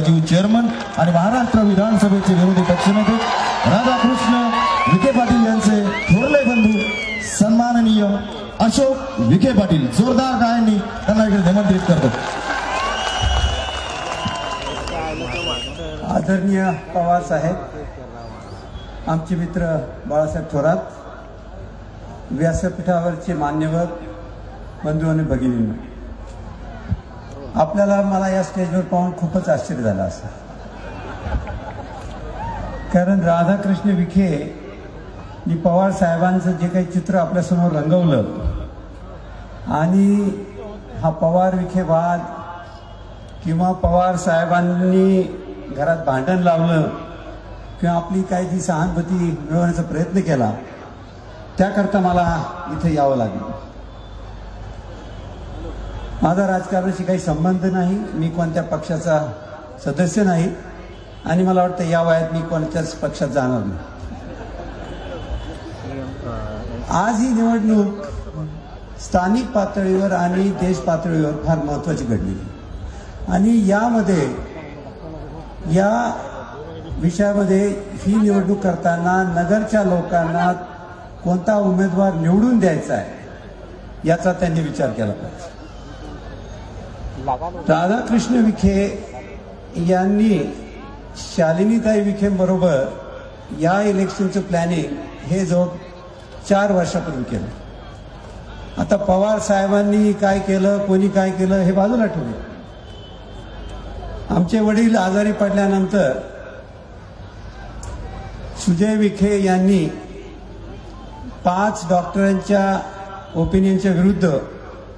Rajiv chairman आणि महाराष्ट्र विधानसभेचे विरोधी पक्षनेते राधाकृष्ण विखे पाटील यांचे थोरले बंधू सन्माननीय अशोक विखे पाटील जोरदार गायांनी त्यांना इकडे निमंत्रित करतो. आदरणीय पवार साहेब आमचे मित्र बाळासाहेब थोरात व्यासपीठावरचे मान्यवर बंधू आणि भगिनी आपल्याला मला या स्टेजवर पाहून खूपच आश्चर्य झालं असं. कारण राधाकृष्ण विखे मी पवार साहेबांचं जे काही चित्र आपल्यासमोर रंगवलं आणि हा पवार विखे वाद किंवा पवार साहेबांनी घरात भांडण लावलं किंवा आपली काही जी सहानुभूती मिळवण्याचा प्रयत्न केला त्याकरता मला इथे यावं लागलं. माझा राजकारणाशी काही संबंध नाही मी कोणत्या पक्षाचा सदस्य नाही आणि मला वाटतं या वयात मी कोणत्याच पक्षात जाणार नाही. आज ही निवडणूक स्थानिक पातळीवर आणि देश पातळीवर फार महत्वाची घडली. आणि यामध्ये या विषयामध्ये ही निवडणूक करताना नगरच्या लोकांना कोणता उमेदवार निवडून द्यायचा आहे याचा त्यांनी विचार केला पाहिजे. राधाकृष्ण विखे यांनी शालिनीताई विखे बरोबर या इलेक्शनचं प्लॅनिंग हे जवळ चार वर्षापूर्वी केलं. आता पवार साहेबांनी काय केलं कोणी काय केलं हे बाजूला ठेवलं. आमचे वडील आजारी पडल्यानंतर सुजय विखे यांनी पाच डॉक्टरांच्या ओपिनियनच्या विरुद्ध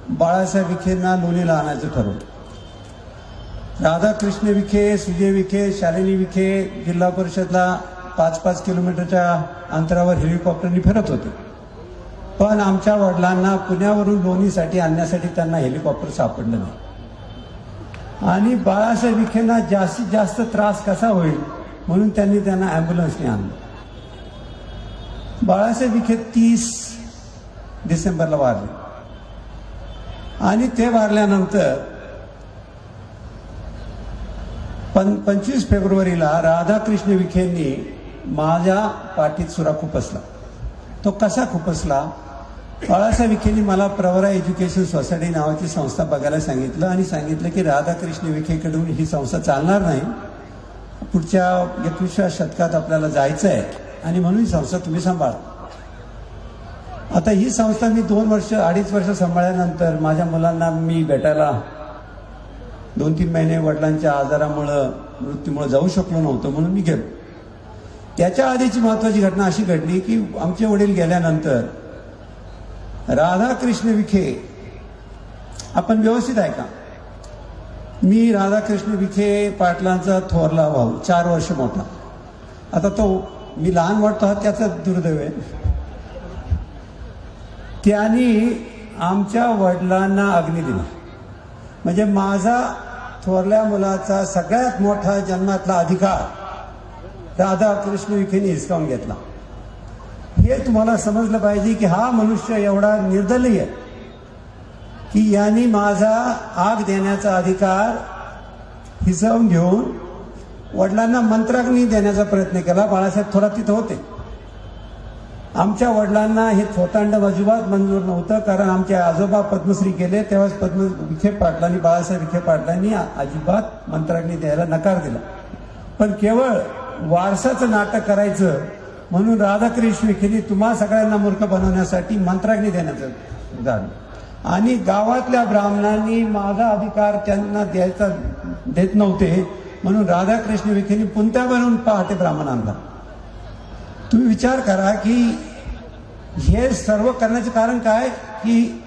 बाळासाहेब विखेंना लोणीला आणायचं ठरवलं. राधाकृष्ण विखे सुजय विखे शालिनी विखे जिल्हा परिषदला पाच पाच किलोमीटरच्या अंतरावर हेलिकॉप्टरनी फिरत होते. पण आमच्या वडिलांना पुण्यावरून लोणीसाठी आणण्यासाठी त्यांना हेलिकॉप्टर सापडलं नाही. आणि बाळासाहेब विखेंना जास्तीत जास्त त्रास कसा होईल म्हणून त्यांनी त्यांना ॲम्ब्युलन्सने आणलं. बाळासाहेब विखे तीस डिसेंबरला वारले. आणि ते वारल्यानंतर पण पंचवीस फेब्रुवारीला राधाकृष्ण विखेंनी माझ्या पाठीत सुरा खुपसला. तो कसा खुपसला? बाळासाहेब विखेंनी मला प्रवरा एज्युकेशन सोसायटी नावाची संस्था बघायला सांगितलं आणि सांगितलं की राधाकृष्ण विखेकडून ही संस्था चालणार नाही. पुढच्या एकविसव्या शतकात आपल्याला जायचं आहे आणि म्हणून ही संस्था तुम्ही सांभाळा. आता ही संस्था मी दोन वर्ष अडीच वर्ष सांभाळल्यानंतर माझ्या मुलांना मी भेटायला दोन तीन महिने वडिलांच्या आजारामुळं मृत्यूमुळे जाऊ शकलो नव्हतो म्हणून मी गेलो. त्याच्या आधीची महत्वाची घटना अशी घडली की आमचे वडील गेल्यानंतर राधाकृष्ण विखे आपण व्यवस्थित आहे का? मी राधाकृष्ण विखे पाटलांचा थोरला भाऊ चार वर्ष मोठा. आता तो मी लहान वाटतो हा त्याचा दुर्दैव आहे. त्यांनी आमच्या वडिलांना अग्नी दिला. म्हणजे माझा थोरल्या मुलाचा सगळ्यात मोठा जन्मातला अधिकार राधाकृष्ण विखेने हिसकावून घेतला. हे तुम्हाला समजलं पाहिजे की हा मनुष्य एवढा निर्दलीय की यांनी माझा आग देण्याचा अधिकार हिसवून घेऊन वडिलांना मंत्राग्नी देण्याचा प्रयत्न केला. बाळासाहेब थोडा तिथं होते. आमच्या वडिलांना हे थोतांड अजिबात मंजूर नव्हतं कारण आमचे आजोबा पद्मश्री केले तेव्हाच पद्म विखे पाटलांनी बाळासाहेब विखे पाटलांनी अजिबात मंत्राग्नी द्यायला नकार दिला. पण केवळ वारसाचं नाटक करायचं म्हणून राधाकृष्ण विखेनी तुम्हा सगळ्यांना मूर्ख बनवण्यासाठी मंत्राग्नी देण्याचं झालं. आणि गावातल्या ब्राह्मणांनी माझा अधिकार त्यांना द्यायचा देत नव्हते म्हणून राधाकृष्ण विखेनी पुंत्या बनवून पहाटे ब्राह्मणांना तुम्ही विचार करा की हे सर्व करण्याचं कारण काय की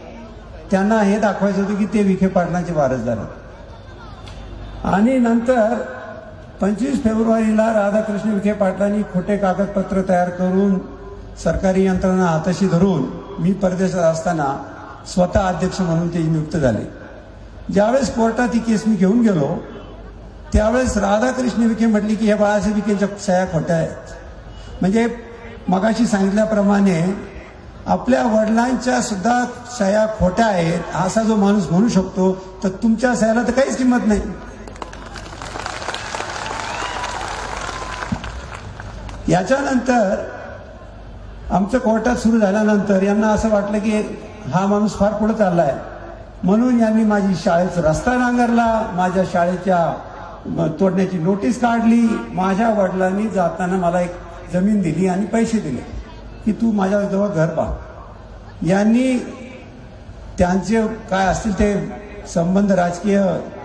त्यांना हे दाखवायचं होतं की ते विखे पाटलांचे वारसदार आणि नंतर पंचवीस फेब्रुवारीला राधाकृष्ण विखे पाटलांनी खोटे कागदपत्र तयार करून सरकारी यंत्रणा हाताशी धरून मी परदेशात असताना स्वतः अध्यक्ष म्हणून ते नियुक्त झाले. ज्यावेळेस कोर्टात ही केस मी घेऊन गेलो त्यावेळेस राधाकृष्ण विखे म्हटली की हे बाळासाहेब विखेच्या सह्या खोट्या आहेत. म्हणजे मगाशी सांगितल्याप्रमाणे आपल्या वडिलांच्या सुद्धा सह्या खोट्या आहेत असा जो माणूस म्हणू शकतो तर तुमच्या सह्याला तर काहीच किंमत नाही. याच्यानंतर आमचं कोर्टात सुरू झाल्यानंतर यांना असं वाटलं की हा माणूस फार पुढे चाललाय. म्हणून यांनी माझी शाळेचा रस्ता नांगरला माझ्या शाळेच्या तोडण्याची नोटीस काढली. माझ्या वडिलांनी जाताना मला एक जमीन दिली आणि पैसे दिले की तू माझ्याजवळ घर बांध यांनी त्यांचे काय असतील ते संबंध राजकीय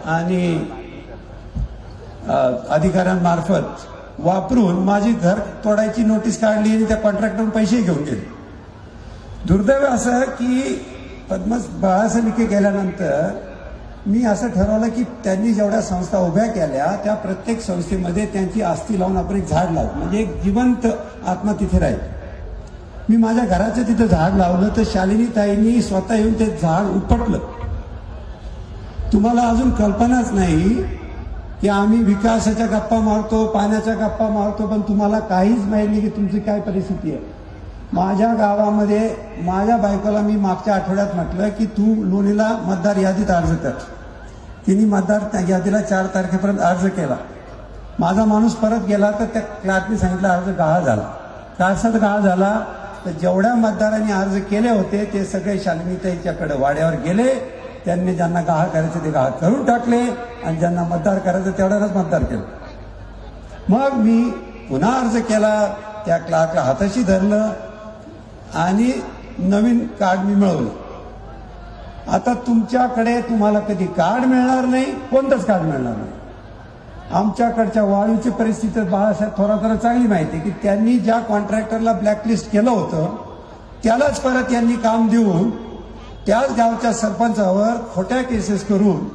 आणि अधिकाऱ्यांमार्फत वापरून माझी घर तोडायची नोटीस काढली आणि त्या कॉन्ट्रॅक्टरवर पैसे घेऊन गेले. दुर्दैव असं की पद्म बाळासाहेब विखे गेल्यानंतर मी असं ठरवलं की त्यांनी जेवढ्या संस्था उभ्या केल्या त्या प्रत्येक संस्थेमध्ये त्यांची आस्ती लावून आपण एक झाड लावू. म्हणजे एक जिवंत आत्मा तिथे राहील. मी माझ्या घराचं तिथं झाड लावलं तर शालिनी ताईंनी स्वतः येऊन ते झाड उपटलं. तुम्हाला अजून कल्पनाच नाही की आम्ही विकासाच्या गप्पा मारतो पाण्याच्या गप्पा मारतो पण तुम्हाला काहीच माहिती नाही की तुमची काय परिस्थिती आहे. माझ्या गावामध्ये माझ्या बायकोला मी मागच्या आठवड्यात म्हटलं की तू लोणीला मतदार यादीत अर्ज कर. तिने मतदार त्या यादीला चार तारखेपर्यंत अर्ज केला. माझा माणूस परत गेला तर त्या क्लार्कने सांगितलं अर्ज गहाळ झाला. कासात गहाळ झाला तर जेवढ्या मतदारांनी अर्ज केले होते ते सगळे शालिनीताईच्याकडे वाड्यावर गेले. त्यांनी ज्यांना गहाळ करायचे ते गहाळ करून टाकले आणि ज्यांना मतदार करायचं तेवढ्यालाच मतदार केलं. मग मी पुन्हा अर्ज केला. त्या क्लार्कला हाताशी धरलं. आणि नवीन कार्ड मी मिळवलं. आता तुमच्याकडे तुम्हाला कधी कार्ड मिळणार नाही कोणतंच कार्ड मिळणार नाही. आमच्याकडच्या वाळूची परिस्थिती बाळासाहेब थोराताला चांगली माहिती आहे की त्यांनी ज्या कॉन्ट्रॅक्टरला ब्लॅकलिस्ट केलं होतं त्यालाच परत यांनी काम देऊन त्याच गावच्या सरपंचावर खोट्या केसेस करून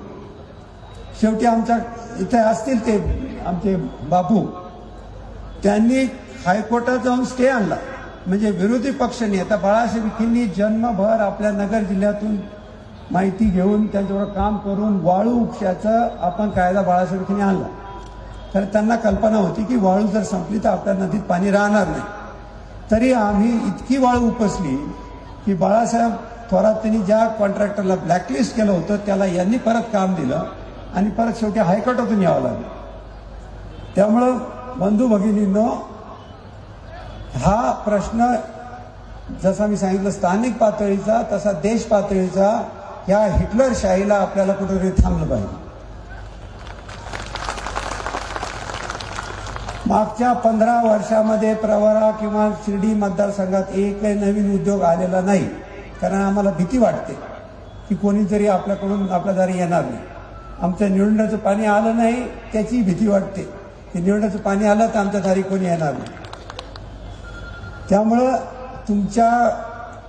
शेवटी आमच्या इथे असतील ते आमचे बापू त्यांनी हायकोर्टात जाऊन स्टे आणला. म्हणजे विरोधी पक्षनेता बाळासाहेब विखेंनी जन्मभर आपल्या नगर जिल्ह्यातून माहिती घेऊन त्यांच्याबरोबर काम करून वाळू उपशाचा आपण कायदा बाळासाहेब विखेंनी आणला. तर त्यांना कल्पना होती की वाळू जर संपली तर आपल्या नदीत पाणी राहणार नाही. तरी आम्ही इतकी वाळू उपसली की बाळासाहेब थोरात त्यांनी ज्या कॉन्ट्रॅक्टरला ब्लॅकलिस्ट केलं होतं त्याला यांनी परत काम दिलं आणि परत शेवटी हायकोर्टातून यावं लागलं. त्यामुळं बंधू भगिनींनो हा प्रश्न जसा मी सांगितलं स्थानिक पातळीचा तसा देश पातळीचा ह्या हिटलरशाहीला आपल्याला कुठेतरी थांबलं पाहिजे. मागच्या पंधरा वर्षामध्ये प्रवरा किंवा शिर्डी मतदारसंघात एकही नवीन उद्योग आलेला नाही कारण आम्हाला भीती वाटते की कोणीतरी आपल्याकडून आपल्या दारी येणार नाही. आमच्या निवडण्याचं पाणी आलं नाही त्याची भीती वाटते की निवडण्याचं पाणी आलं तर आमच्या दारी कोणी येणार नाही. त्यामुळं तुमच्या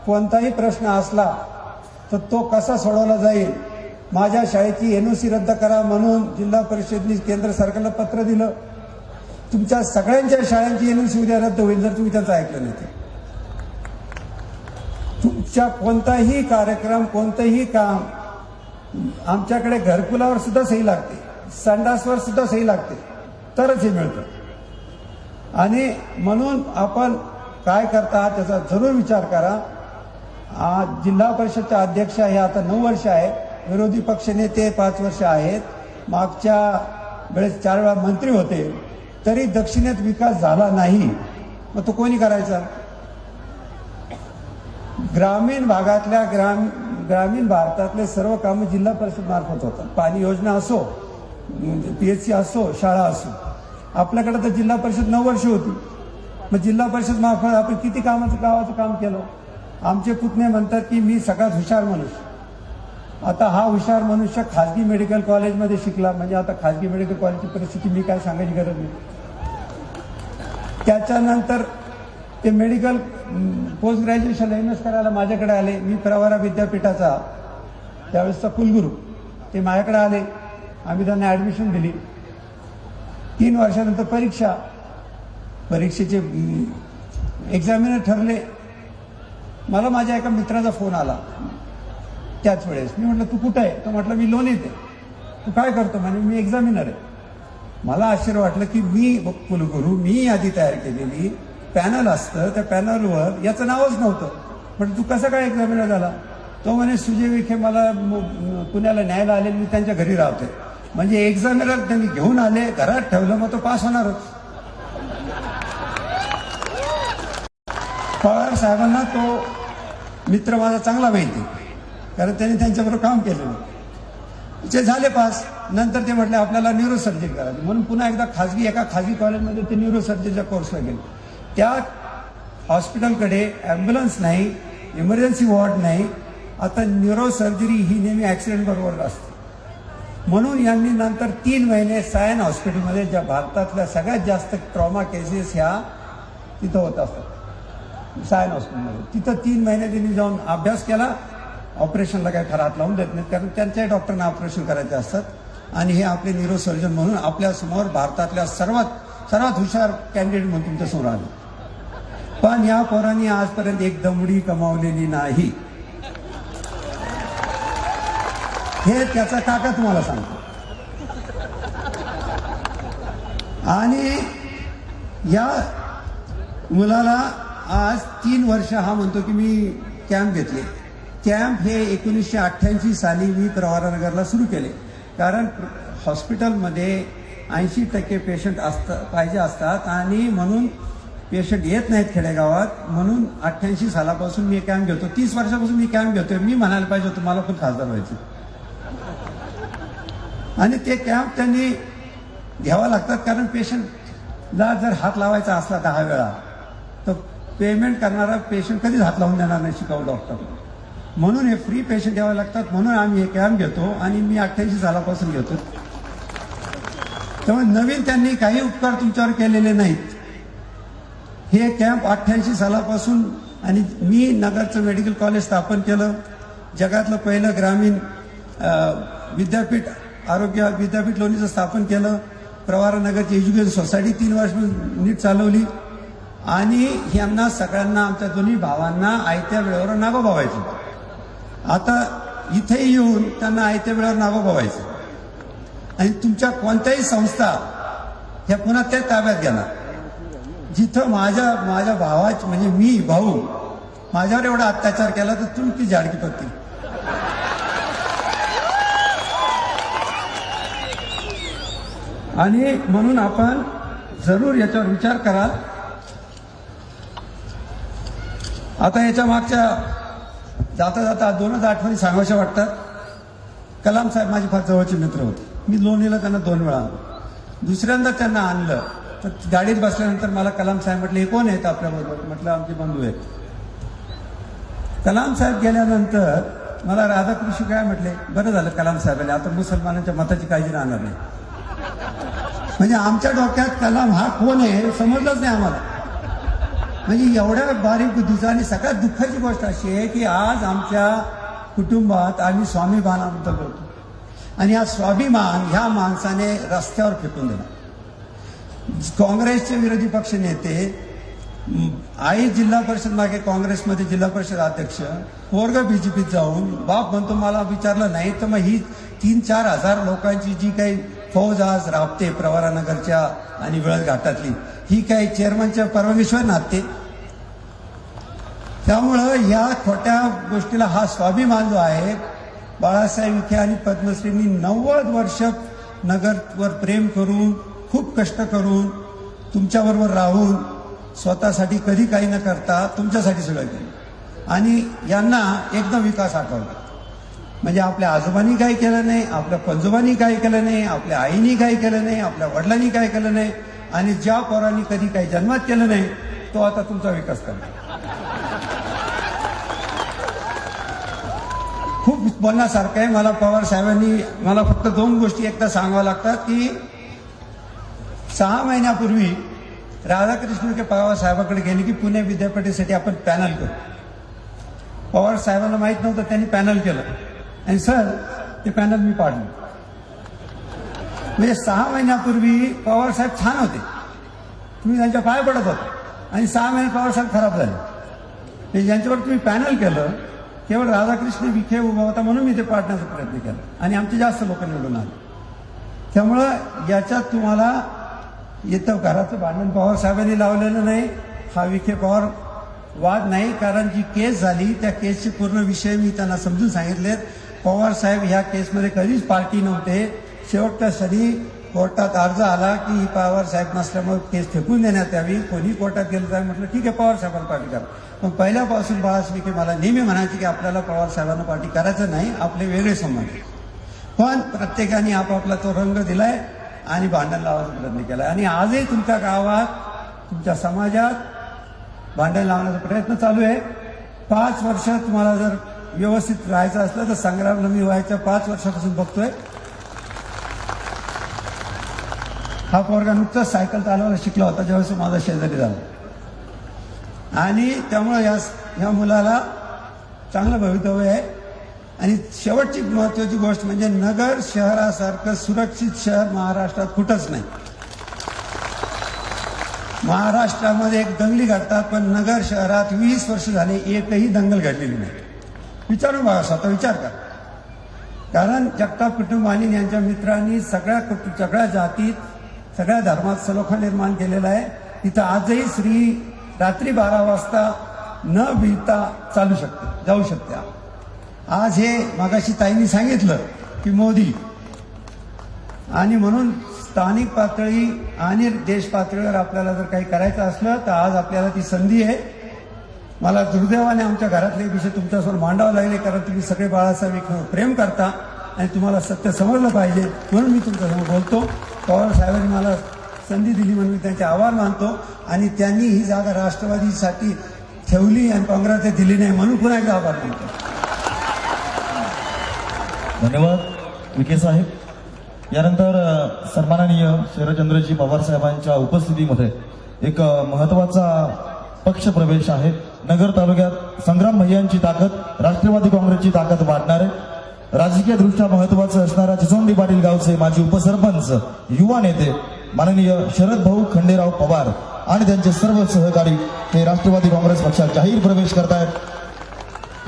कोणताही प्रश्न असला तर तो कसा सोडवला जाईल? माझ्या शाळेची एनओसी रद्द करा म्हणून जिल्हा परिषदनी केंद्र सरकारला पत्र दिलं. तुमच्या सगळ्यांच्या शाळांची एनओसी उद्या रद्द होईल जर तुम्ही त्याचं ऐकलं नाही तुमच्या कोणताही कार्यक्रम कोणतंही काम आमच्याकडे घरकुलावर सुद्धा सही लागते. संडासवर सुद्धा सही लागते. तरच हे मिळतं. आणि म्हणून आपण काय करता त्याचा जरूर विचार करा. आज जिल्हा परिषदच्या अध्यक्ष हे आता नऊ वर्ष आहेत. विरोधी पक्षनेते पाच वर्ष आहेत. मागच्या वेळेस चार वेळा मंत्री होते. तरी दक्षिणेत विकास झाला नाही. मग तो कोणी करायचा? ग्रामीण भागातल्या ग्राम ग्रामीण भारतातले सर्व कामं जिल्हा परिषद मार्फत होतात. पाणी योजना असो पीएचसी असो शाळा असो. आपल्याकडे तर जिल्हा परिषद नऊ वर्ष होती. मग जिल्हा परिषद मार्फत आपण किती कामाचं गावाचं काम केलं? आमचे पुतणे म्हणतात की मी सगळ्यात हुशार मनुष्य. आता हा हुशार मनुष्य खाजगी मेडिकल कॉलेजमध्ये शिकला. म्हणजे आता खाजगी मेडिकल कॉलेजची परिस्थिती मी काय सांगायची गरज नाही. त्याच्यानंतर ते medical post graduation M S करायला माझ्याकडे आले. मी प्रवारा विद्यापीठाचा त्यावेळेसचा कुलगुरू ते माझ्याकडे आले. आम्ही त्यांना ॲडमिशन दिली. तीन वर्षानंतर परीक्षा. परीक्षेचे एक्झामिनर ठरले. मला माझ्या एका मित्राचा फोन आला. त्याच वेळेस. मी म्हटलं तू कुठं आहे? तो म्हटलं मी लोन येते तू काय करतो? म्हणे मी एक्झामिनर आहे. मला आश्चर्य वाटलं की मी कुलगुरू मी यादी तयार केलेली पॅनल असतं. त्या पॅनलवर याचं नावच नव्हतं. पण तू कसं काय एक्झामिनर झाला? तो म्हणे सुजय विखे मला पुण्याला न्यायला आले मी त्यांच्या घरी राहते म्हणजे एक्झामिनर त्यांनी घेऊन आले घरात ठेवलं मग तो पास होणारच. पवार साहेबांना तो मित्र माझा चांगला माहिती कारण त्यांनी त्यांच्याबरोबर काम केलेलं जे झाले पास. नंतर ते म्हटले आपल्याला न्यूरो सर्जरी करायची. म्हणून पुन्हा एकदा खाजगी एका खाजगी कॉलेजमध्ये ते न्यूरो सर्जरीच्या कोर्सला गेले. त्या हॉस्पिटलकडे ॲम्ब्युलन्स नाही इमर्जन्सी वॉर्ड नाही. आता न्यूरो सर्जरी ही नेहमी ॲक्सिडेंट बरोबर असते. म्हणून यांनी नंतर तीन महिने सायन हॉस्पिटलमध्ये ज्या भारतातल्या सगळ्यात जास्त ट्रॉमा केसेस ह्या तिथं होत असतात. सायन हॉस्पिटलमध्ये तिथं तीन महिने त्यांनी जाऊन अभ्यास केला. ऑपरेशनला काही ठरात लावून देत नाहीत कारण त्यांच्याही डॉक्टरना ऑपरेशन करायचे असतात. आणि हे आपले न्यूरो सर्जन म्हणून आपल्यासमोर भारतातल्या सर्वात सर्वात हुशार कॅन्डिडेट म्हणून तुमच्यासमोर आले. पण या पोरांनी आजपर्यंत एक दमडी कमावलेली नाही. हे त्याचा काका तुम्हाला सांगतो. आणि या मुलाला आज तीन वर्ष हा म्हणतो की मी कॅम्प घेतले. कॅम्प हे एकोणीसशे अठ्ठ्याऐंशी साली मी प्रवारानगरला सुरू केले. कारण हॉस्पिटलमध्ये ऐंशी टक्के पेशंट असत पाहिजे असतात आणि म्हणून पेशंट येत नाहीत खेडेगावात. म्हणून अठ्ठ्याऐंशी सालापासून मी कॅम्प घेतो. तीस वर्षापासून मी कॅम्प घेतोय. मी म्हणायला पाहिजे तुम्हाला मला पण खासदार व्हायचं. आणि ते कॅम्प त्यांनी घ्यावा लागतात. कारण पेशंटला जर हात लावायचा असला दहा वेळा तर पेमेंट करणारा पेशंट कधीच हात लावून देणार नाही शिकाऊ डॉक्टर म्हणून हे फ्री पेशंट द्यावे लागतात म्हणून आम्ही हे कॅम्प घेतो आणि मी अठ्ठ्याऐंशी सालापासून घेतो. त्यामुळे नवीन त्यांनी काही उपकार तुमच्यावर केलेले नाहीत. हे कॅम्प अठ्ठ्याऐंशी सालापासून आणि मी नगरचं मेडिकल कॉलेज स्थापन केलं. जगातलं पहिलं ग्रामीण विद्यापीठ आरोग्य विद्यापीठ लोणीचं स्थापन केलं. प्रवारानगरची एज्युकेशन सोसायटी तीन वर्ष नीट चालवली. आणि यांना सगळ्यांना आमच्या दोन्ही भावांना आयत्या वेळेवर नागो भावायचो आता इथे येऊन त्यांना आयत्या वेळेवर नागो भावायचं आणि तुमच्या कोणत्याही संस्था ह्या पुन्हा ते ताब्यात घेणार. जिथं माझ्या माझ्या भावाची म्हणजे मी भाऊ माझ्यावर एवढा अत्याचार केला तर तुम्ही ती झाडकी पत्ती आणि म्हणून आपण जरूर याच्यावर विचार करा आता याच्या मागच्या जाता जाता दोनच आठवणी सांगावशा वाटतात. कलाम साहेब माझे फार जवळचे मित्र होते. मी लोणीला त्यांना दोन वेळा आणलं. दुसऱ्यांदा त्यांना आणलं तर गाडीत बसल्यानंतर मला कलाम साहेब म्हटले हे कोण आहेत आपल्याबरोबर? म्हटलं आमचे बंधू आहेत. कलाम साहेब गेल्यानंतर मला राधाकृष्ण काय म्हटले बरं झालं कलाम साहेबांनी आता मुसलमानांच्या मताची काळजी राहणार नाही. म्हणजे आमच्या डोक्यात कलाम हा कोण आहे हे समजलंच नाही आम्हाला. म्हणजे एवढ्या बारीक बुद्धीचा आणि सगळ्यात दुःखाची गोष्ट अशी आहे की आज आमच्या कुटुंबात आम्ही स्वाभिमानाबद्दल बोलतो आणि हा स्वाभिमान ह्या माणसाने रस्त्यावर फेकून दिला. काँग्रेसचे विरोधी पक्ष नेते आई जिल्हा परिषद मागे काँग्रेसमध्ये जिल्हा परिषद अध्यक्ष पोरग बीजेपीत जाऊन बाप म्हणतो मला विचारलं नाही तर मग ही तीन चार हजार लोकांची जी काही फौज आज राबते प्रवारानगरच्या आणि वेळ घाटातली. ही काही चेअरमनच्या परवानगीशिवाय नाते. त्यामुळं या खोट्या गोष्टीला हा स्वाभिमान जो आहे बाळासाहेब विखे आणि पद्मश्रींनी नव्वद वर्ष नगरवर प्रेम करून खूप कष्ट करून तुमच्याबरोबर राहून स्वतःसाठी कधी काही न करता तुमच्यासाठी सगळं केलं. आणि यांना एकदम विकास आठवला. म्हणजे आपल्या आजोबांनी काही केलं नाही आपल्या पंजोबांनी काही केलं नाही आपल्या आईनी काही केलं नाही आपल्या वडिलांनी काय केलं नाही आणि ज्या पोरांनी कधी काही जन्मात केलं नाही तो आता तुमचा विकास करणार. खूप बोलण्यासारखं आहे. मला पवार साहेबांनी मला फक्त दोन गोष्टी एकदा सांगाव्या लागतात की सहा महिन्यापूर्वी राधाकृष्ण के पवार साहेबाकडे गेले की पुणे विद्यापीठासाठी आपण पॅनल करू. पवार साहेबांना माहीत नव्हतं त्यांनी पॅनल केलं. आणि सर ते पॅनल मी पाडलं म्हणजे सहा महिन्यापूर्वी पवारसाहेब छान होते। तुम्ही त्यांच्या पाय पडत होता। आणि सहा महिने पवारसाहेब खराब झाले। म्हणजे ज्यांच्यावर तुम्ही पॅनल केलं केवळ राधाकृष्ण विखे उभा होता म्हणून मी ते पाडण्याचा प्रयत्न केला। आणि आमचे जास्त लोक निवडून आले। त्यामुळं याच्यात तुम्हाला येतं घराचं भांडण पवार साहेबांनी लावलेलं नाही हा विखे पवार वाद नाही कारण जी केस झाली त्या केसचे पूर्ण विषय मी त्यांना समजून सांगितलेत। पवार साहेब ह्या केसमध्ये कधीच पार्टी नव्हते. शेवटच्या क्षणी कोर्टात अर्ज आला की ही पवार साहेब नसल्यामुळे केस फेकून देण्यात यावी. कोणी कोर्टात गेलं तर म्हटलं ठीक आहे पवार साहेबांना पार्टी करा. पण पहिल्यापासून बाळास विखे मला नेहमी म्हणायचे की आपल्याला पवार साहेबांना पार्टी करायचं नाही आपले वेगळे संबंध पण प्रत्येकाने आपापला तो रंग दिलाय आणि भांडण लावायचा प्रयत्न केला आणि आजही तुमच्या गावात तुमच्या समाजात भांडण लावण्याचा प्रयत्न चालू आहे. पाच वर्ष तुम्हाला जर व्यवस्थित राहायचं असलं तर संग्रामला मी व्हायच्या पाच वर्षापासून बघतोय. हा पोरगा नुकताच सायकल चालवायला शिकला होता ज्यावेळेस माझा शेजारी झाला आणि त्यामुळे या या मुलाला चांगलं भवितव्य आहे. आणि शेवटची महत्वाची गोष्ट म्हणजे नगर शहरासारखं सुरक्षित शहर महाराष्ट्रात कुठंच नाही. महाराष्ट्रामध्ये एक दंगली घडतात पण नगर शहरात वीस वर्ष झाले एकही दंगल घडलेली नाही. विचारू बघा स्वतः विचार करा. कारण जगताप कुटुंब यांच्या मित्रांनी सगळ्या कुटु- सगळ्या जातीत सगळ्या धर्मात सलोखा निर्माण केलेला आहे. तिथं आजही स्त्री रात्री बारा वाजता न भिता चालू शकते जाऊ शकते आज हे मागाशी ताईंनी सांगितलं की मोदी. आणि म्हणून स्थानिक पातळी आणि देश पातळीवर आपल्याला जर काही करायचं असलं तर आज आपल्याला ती संधी आहे. मला दुर्दैवाने आमच्या घरातले विषय तुमच्यासमोर मांडावं लागले कारण तुम्ही सगळे बाळासाहेब प्रेम करता आणि तुम्हाला सत्य समजलं पाहिजे म्हणून मी तुमच्यासमोर बोलतो. पवार साहेबांनी मला संधी दिली म्हणून मी त्यांचे आभार मानतो आणि त्यांनी ही जागा राष्ट्रवादीसाठी ठेवली आणि काँग्रेसने दिली नाही म्हणून पुन्हा एकदा आभार मानतो. धन्यवाद. विखे साहेब यानंतर सन्माननीय शरदचंद्रजी पवार साहेबांच्या उपस्थितीमध्ये एक महत्त्वाचा पक्ष प्रवेश आहे. नगर तालुक्यात संग्राम भैयांची ताकद राष्ट्रवादी काँग्रेसची ताकद वाढणारे राजकीय दृष्ट्या महत्वाचं असणारा चिचोंडी पाटील गावचे माजी उपसरपंच युवा नेते माननीय शरद भाऊ खंडेराव पवार आणि त्यांचे सर्व सहकारी हे राष्ट्रवादी काँग्रेस पक्षात जाहीर प्रवेश करतायत.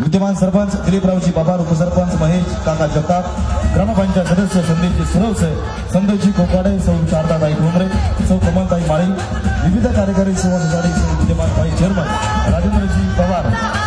विद्यमान सरपंच दिलीपरावजी पवार उपसरपंच महेश काका जगताप ग्रामपंचायत सदस्य संदीपजी सुरवसे संदीपजी कोकाडे सौ शारदाताई ठोंबरे सौ कमलताई माळी विविध कार्यकारी सेवा सोसायटीचे विद्यमान भाई चेअरमन राजेंद्रजी पवार.